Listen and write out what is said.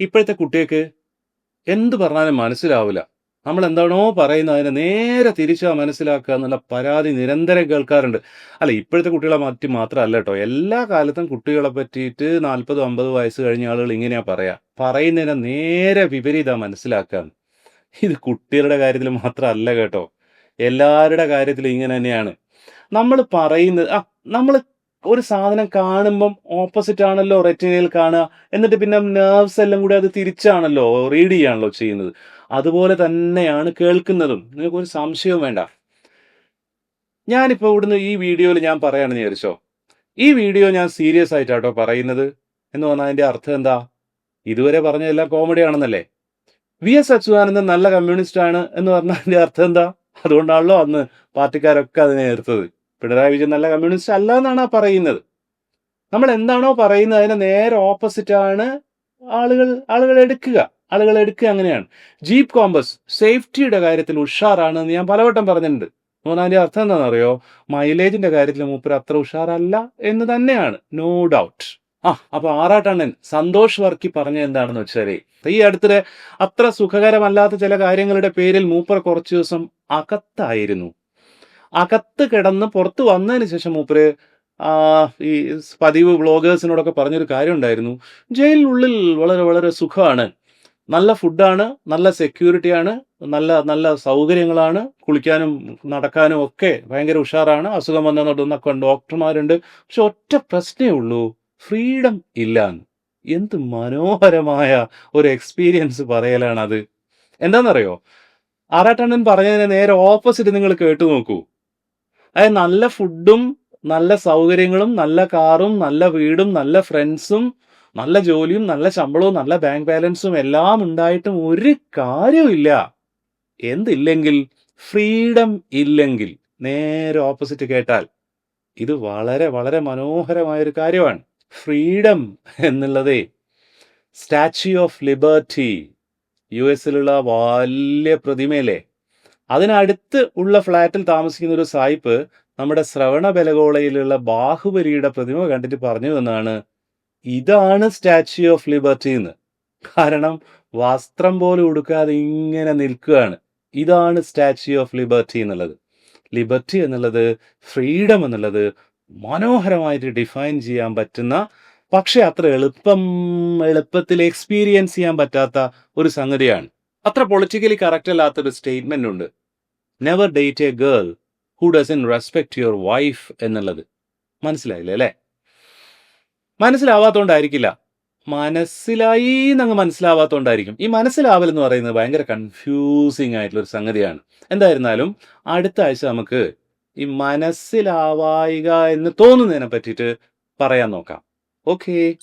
ഇപ്പോഴത്തെ കുട്ടികൾക്ക് എന്ത് പറഞ്ഞാലും മനസ്സിലാവില്ല. നമ്മൾ എന്താണോ പറയുന്നത് അതിനെ നേരെ തിരിച്ചാ മനസ്സിലാക്കുക എന്നുള്ള പരാതി നിരന്തരം കേൾക്കാറുണ്ട്. അല്ല ഇപ്പോഴത്തെ കുട്ടികളെ മാറ്റി മാത്രമല്ല കേട്ടോ. എല്ലാ കാലത്തും കുട്ടികളെ പറ്റിയിട്ട് നാൽപ്പതും അമ്പത് വയസ്സ് കഴിഞ്ഞ ആളുകൾ ഇങ്ങനെയാ പറയാ. പറയുന്നതിനെ നേരെ വിപരീത മനസ്സിലാക്കാൻ ഇത് കുട്ടികളുടെ കാര്യത്തിൽ മാത്രമല്ല കേട്ടോ. എല്ലാവരുടെ കാര്യത്തിലും ഇങ്ങനെ തന്നെയാണ്. നമ്മൾ പറയുന്നത് ആ നമ്മൾ ഒരു സാധനം കാണുമ്പം ഓപ്പോസിറ്റ് ആണല്ലോ റെറ്റിനയിൽ കാണുക. എന്നിട്ട് പിന്നെ നെർവ്സ് എല്ലാം കൂടി അത് തിരിച്ചാണല്ലോ റീഡ് ചെയ്യാണല്ലോ ചെയ്യുന്നത്. അതുപോലെ തന്നെയാണ് കേൾക്കുന്നതും. നിങ്ങൾക്ക് ഒരു സംശയവും വേണ്ട. ഞാനിപ്പോൾ ഇവിടുന്ന് ഈ വീഡിയോയിൽ ഞാൻ പറയാണെന്ന് വിചാരിച്ചോ? ഈ വീഡിയോ ഞാൻ സീരിയസ് ആയിട്ടാട്ടോ പറയുന്നത്. എന്ന് പറഞ്ഞാൽ അതിന്റെ അർത്ഥം എന്താ? ഇതുവരെ പറഞ്ഞതെല്ലാം കോമഡി ആണെന്നല്ലേ? വി എസ് അച്യുതാനന്ദൻ നല്ല കമ്മ്യൂണിസ്റ്റ് ആണ് എന്ന് പറഞ്ഞാൽ അതിന്റെ അർത്ഥം എന്താ? അതുകൊണ്ടാണല്ലോ അന്ന് പാർട്ടിക്കാരൊക്കെ അതിനെ എതിർത്തത്. പിണറായി വിജയൻ നല്ല കമ്മ്യൂണിസ്റ്റ് അല്ല എന്നാണ് പറയുന്നത്. നമ്മൾ എന്താണോ പറയുന്നത് അതിന് നേരെ ഓപ്പോസിറ്റാണ് ആളുകൾ ആളുകൾ എടുക്കുക. ആളുകൾ എടുക്കുക അങ്ങനെയാണ്. ജീപ്പ് കോമ്പസ് സേഫ്റ്റിയുടെ കാര്യത്തിൽ ഉഷാറാണ് എന്ന് ഞാൻ പലവട്ടം പറഞ്ഞിട്ടുണ്ട്. അതിന്റെ അർത്ഥം എന്താണെന്നറിയോ? മൈലേജിന്റെ കാര്യത്തിൽ മൂപ്പർ അത്ര ഉഷാറല്ല എന്ന് തന്നെയാണ്. നോ ഡൗട്ട് ആ അപ്പൊ ആറാട്ടണ്ണൻ സന്തോഷ് വർക്കി പറഞ്ഞ എന്താണെന്ന് വെച്ചാൽ ഈ അടുത്തിടെ അത്ര സുഖകരമല്ലാത്ത ചില കാര്യങ്ങളുടെ പേരിൽ മൂപ്പർ കുറച്ചു ദിവസം അകത്തായിരുന്നു. അകത്ത് കിടന്ന് പുറത്ത് വന്നതിന് ശേഷം മൂപ്പര് ഈ പതിവ് വ്ളോഗേഴ്സിനോടൊക്കെ പറഞ്ഞൊരു കാര്യം ഉണ്ടായിരുന്നു ജയിലിനുള്ളിൽ വളരെ വളരെ സുഖമാണ്. നല്ല ഫുഡാണ് നല്ല സെക്യൂരിറ്റിയാണ് നല്ല നല്ല സൗകര്യങ്ങളാണ് കുളിക്കാനും നടക്കാനും ഒക്കെ ഭയങ്കര ഉഷാറാണ്. അസുഖം വന്ന നടന്നൊക്കെ ഡോക്ടർമാരുണ്ട്. പക്ഷെ ഒറ്റ പ്രശ്നമേ ഉള്ളൂ ഫ്രീഡം ഇല്ലാന്ന്. എന്ത് മനോഹരമായ ഒരു എക്സ്പീരിയൻസ് പറയലാണ് അത് എന്താണെന്നറിയോ ആറാട്ടണ്ണൻ പറഞ്ഞതിന് നേരെ ഓപ്പോസിറ്റ് നിങ്ങൾ കേട്ടു നോക്കൂ. അതായത് നല്ല ഫുഡും നല്ല സൗകര്യങ്ങളും നല്ല കാറും നല്ല വീടും നല്ല ഫ്രണ്ട്സും നല്ല ജോലിയും നല്ല ശമ്പളവും നല്ല ബാങ്ക് ബാലൻസും എല്ലാം ഉണ്ടായിട്ടും ഒരു കാര്യമില്ല എന്തില്ലെങ്കിൽ? ഫ്രീഡം ഇല്ലെങ്കിൽ. നേരെ ഓപ്പോസിറ്റ് കേട്ടാൽ ഇത് വളരെ വളരെ മനോഹരമായ ഒരു കാര്യമാണ്. ഫ്രീഡം എന്നുള്ളതേ സ്റ്റാച്യു ഓഫ് ലിബർട്ടി യു എസിലുള്ള വലിയ പ്രതിമയല്ലേ അതിനടുത്ത് ഉള്ള ഫ്ലാറ്റിൽ താമസിക്കുന്ന ഒരു സായിപ്പ് നമ്മുടെ ശ്രവണ ബലഗോളയിലുള്ള ബാഹുബലിയുടെ പ്രതിമ കണ്ടിട്ട് പറഞ്ഞു എന്നാണ്. ഇതാണ് സ്റ്റാച്യു ഓഫ് ലിബർട്ടി എന്ന്. കാരണം വസ്ത്രം പോലും ഉടുക്കാതെ ഇങ്ങനെ നിൽക്കുകയാണ്. ഇതാണ് സ്റ്റാച്യു ഓഫ് ലിബർട്ടി എന്നുള്ളത്. ലിബർട്ടി എന്നുള്ളത് ഫ്രീഡം എന്നുള്ളത് മനോഹരമായിട്ട് ഡിഫൈൻ ചെയ്യാൻ പറ്റുന്ന പക്ഷെ അത്ര എളുപ്പം എളുപ്പത്തിൽ എക്സ്പീരിയൻസ് ചെയ്യാൻ പറ്റാത്ത ഒരു സംഗതിയാണ്. അത്ര പൊളിറ്റിക്കലി കറക്റ്റ് അല്ലാത്തൊരു സ്റ്റേറ്റ്മെന്റ് ഉണ്ട്. Never date a girl who doesn't respect your wife എന്നുള്ളത്. മനസ്സിലായില്ലേ അല്ലേ? മനസ്സിലാവാത്തോണ്ടായിരിക്കില്ല. മനസ്സിലായി എന്നങ്ങ് മനസ്സിലാവാത്തോണ്ടായിരിക്കും. ഈ മനസ്സിലാവൽ എന്ന് പറയുന്നത് ഭയങ്കര കൺഫ്യൂസിങ് ആയിട്ടുള്ള ഒരു സംഗതിയാണ്. എന്തായിരുന്നാലും അടുത്ത ആഴ്ച നമുക്ക് ഈ മനസ്സിലാവായിക എന്ന് തോന്നുന്നതിനെ പറ്റിയിട്ട് പറയാൻ നോക്കാം. ഓക്കേ